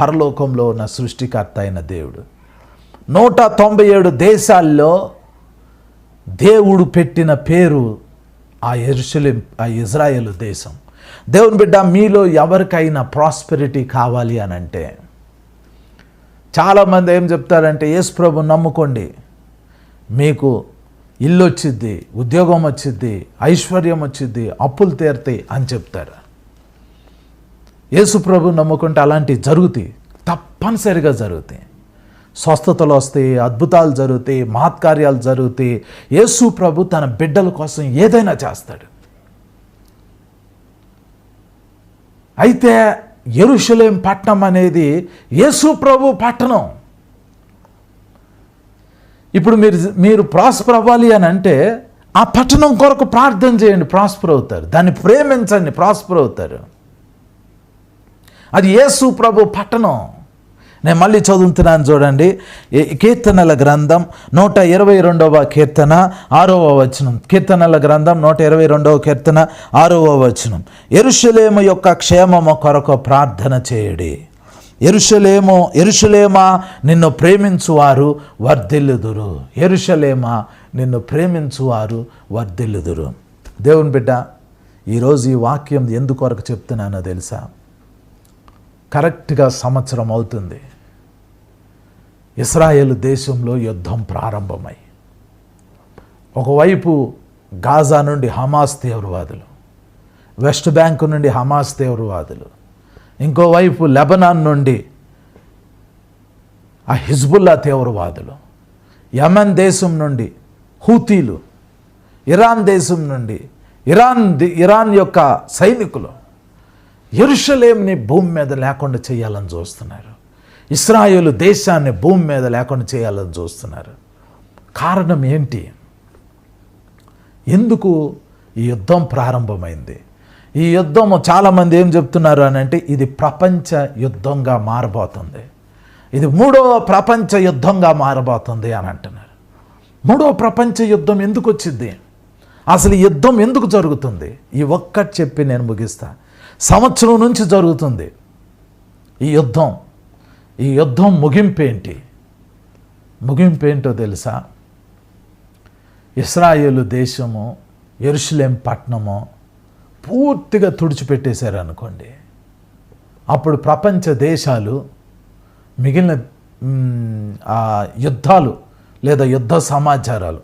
పరలోకంలో ఉన్న సృష్టికర్త అయిన దేవుడు. నూట తొంభై ఏడు దేశాల్లో దేవుడు పెట్టిన పేరు ఆ ఎరుసలేం ఆ ఇజ్రాయెల్ దేశం. దేవుని బిడ్డ మీలో ఎవరికైనా ప్రాస్పెరిటీ కావాలి అని అంటే చాలామంది ఏం చెప్తారంటే యేసు ప్రభు నమ్ముకోండి. మీకు ఇల్లు వచ్చిద్ది ఉద్యోగం వచ్చిద్ది ఐశ్వర్యం వచ్చిద్ది అప్పులు తీరుతాయి అని చెప్తారు. యేసు ప్రభు నమ్ముకుంటే అలాంటివి జరుగుతాయి. తప్పనిసరిగా జరుగుతాయి. స్వస్థతలు వస్తాయి అద్భుతాలు జరుగుతాయి మహత్కార్యాలు జరుగుతాయి. యేసు ప్రభు తన బిడ్డల కోసం ఏదైనా చేస్తాడు. అయితే ఎరుషులేం పట్టణం అనేది యేసు ప్రభు పట్టణం. ఇప్పుడు మీరు మీరు ప్రాస్పర్ అవ్వాలి అని అంటే ఆ పట్టణం కొరకు ప్రార్థన చేయండి ప్రాస్పర్ అవుతారు. దాన్ని ప్రేమించండి ప్రాస్పర్ అవుతారు. అది యేసు ప్రభు పట్టణం. నేను మళ్ళీ చదువుతున్నాను చూడండి. కీర్తనల గ్రంథం నూట ఇరవై రెండవ కీర్తన ఆరవ వచనం. కీర్తనల గ్రంథం నూట ఇరవై రెండవ కీర్తన ఆరవ వచనం. ఎరుషలేము యొక్క క్షేమము కొరకు ప్రార్థన చేయడి. ఎరుషలేము ఎరుషలేమా నిన్ను ప్రేమించువారు వర్ధిల్లుదురు. ఎరుషలేమా నిన్ను ప్రేమించువారు వర్ధిల్లుదురు. దేవుని బిడ్డ ఈరోజు ఈ వాక్యం ఎందుకొరకు చెప్తున్నానో తెలుసా? కరెక్ట్గా సంవత్సరం అవుతుంది. ఇస్రాయేల్ దేశంలో యుద్ధం ప్రారంభమై ఒకవైపు గాజా నుండి హమాస్ తీవ్రవాదులు వెస్ట్ బ్యాంక్ నుండి హమాస్ తీవ్రవాదులు ఇంకోవైపు లెబనాన్ నుండి ఆ హిజ్బుల్లా తీవ్రవాదులు యమన్ దేశం నుండి హూతీలు ఇరాన్ దేశం నుండి ఇరాన్ ఇరాన్ యొక్క సైనికులు ఎరుషలేంని భూమి మీద లేకుండా చేయాలని చూస్తున్నారు. ఇస్రాయేలు దేశాన్ని భూమి మీద లేకుండా చేయాలని చూస్తున్నారు. కారణం ఏంటి? ఎందుకు ఈ యుద్ధం ప్రారంభమైంది? ఈ యుద్ధం చాలామంది ఏం చెప్తున్నారు అని అంటే ఇది ప్రపంచ యుద్ధంగా మారబోతుంది. ఇది మూడో ప్రపంచ యుద్ధంగా మారబోతుంది అని అంటున్నారు. మూడో ప్రపంచ యుద్ధం ఎందుకు వచ్చింది? అసలు యుద్ధం ఎందుకు జరుగుతుంది? ఈ ఒక్కటి చెప్పి నేను ముగిస్తా. సంవత్సరం నుంచి జరుగుతుంది. ఈ యుద్ధం ఈ యుద్ధం ముగింపేంటి ముగింపేంటో తెలుసా? ఇస్రాయేలు దేశము ఎరుషులేం పట్టణము పూర్తిగా తుడిచిపెట్టేశారు అనుకోండి అప్పుడు ప్రపంచ దేశాలు మిగిలిన ఆ యుద్ధాలు లేదా యుద్ధ సమాచారాలు